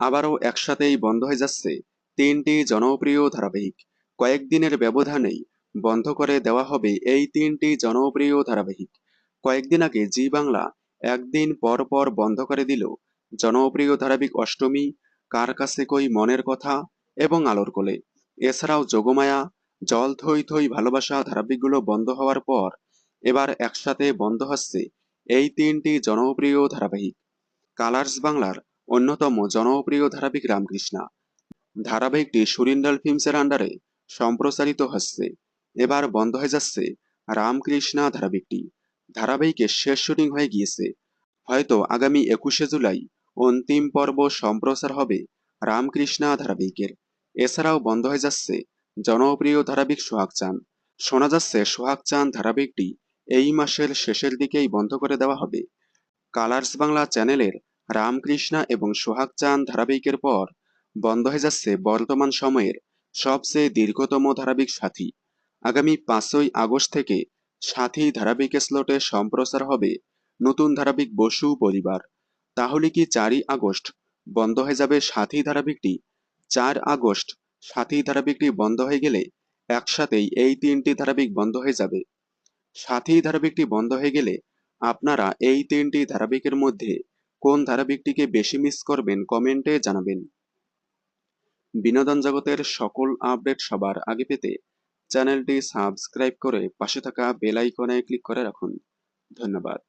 আবারও একসাথেই বন্ধ হয়ে যাচ্ছে তিনটি জনপ্রিয় ধারাবাহিক। কয়েকদিনের ব্যবধানেই বন্ধ করে দেওয়া হবে এই তিনটি জনপ্রিয় ধারাবাহিক। কয়েকদিন আগে জি বাংলা একদিন পর পর বন্ধ করে দিল জনপ্রিয় ধারাবাহিক অষ্টমী, কার কাছে কই মনের কথা এবং আলোর কোলে। এছাড়াও যোগমায়া, জল থই থই ভালোবাসা ধারাবাহিকগুলো বন্ধ হওয়ার পর এবার একসাথে বন্ধ হচ্ছে এই তিনটি জনপ্রিয় ধারাবাহিক। কালার্স বাংলার অন্যতম জনপ্রিয় ধারাবাহিক রামকৃষ্ণা। ধারাবাহিকটি সুরিন্দাল ফিল্মসের আন্ডারে সম্প্রচারিত হচ্ছে। এবার বন্ধ হয়ে যাচ্ছে রামকৃষ্ণা ধারাবাহিকটি। ধারাবাহিকের শেষ শুটিং হয়ে গিয়েছে। হয়তো আগামী একুশে জুলাই অন্তিম পর্ব সম্প্রচার হবে রামকৃষ্ণা ধারাবাহিকের। এছাড়াও বন্ধ হয়ে যাচ্ছে জনপ্রিয় ধারাবাহিক সোহাগ চান শোনা যাচ্ছে সোহাগ চান ধারাবাহিকটি এই মাসের শেষের দিকেই বন্ধ করে দেওয়া হবে। কালার্স বাংলা চ্যানেলের রামকৃষ্ণা এবং সোহাগ চাঁদ ধারাবাহিকের পর বন্ধ হয়ে যাচ্ছে বর্তমান সময়ের সবচেয়ে দীর্ঘতম ধারাবাহিক সাথী। আগামী পাঁচই আগস্ট থেকে সাথী ধারাবাহিকের স্লটে সম্প্রচার হবে নতুন ধারাবাহিক বসু পরিবার। তাহলে কি চারই আগস্ট বন্ধ হয়ে যাবে সাথী ধারাবাহিকটি? চার আগস্ট সাথী ধারাবাহিকটি বন্ধ হয়ে গেলে একসাথেই এই তিনটি ধারাবাহিক বন্ধ হয়ে যাবে। সাথী ধারাবাহিকটি বন্ধ হয়ে গেলে আপনারা এই তিনটি ধারাবাহিকের মধ্যে কোন ধারাবাহিকটিকে বেশি মিস করবেন কমেন্টে জানাবেন। বিনোদন জগতের সকল আপডেট সবার আগে পেতে চ্যানেলটি সাবস্ক্রাইব করে পাশে থাকা বেল আইকনে ক্লিক করে রাখুন। ধন্যবাদ।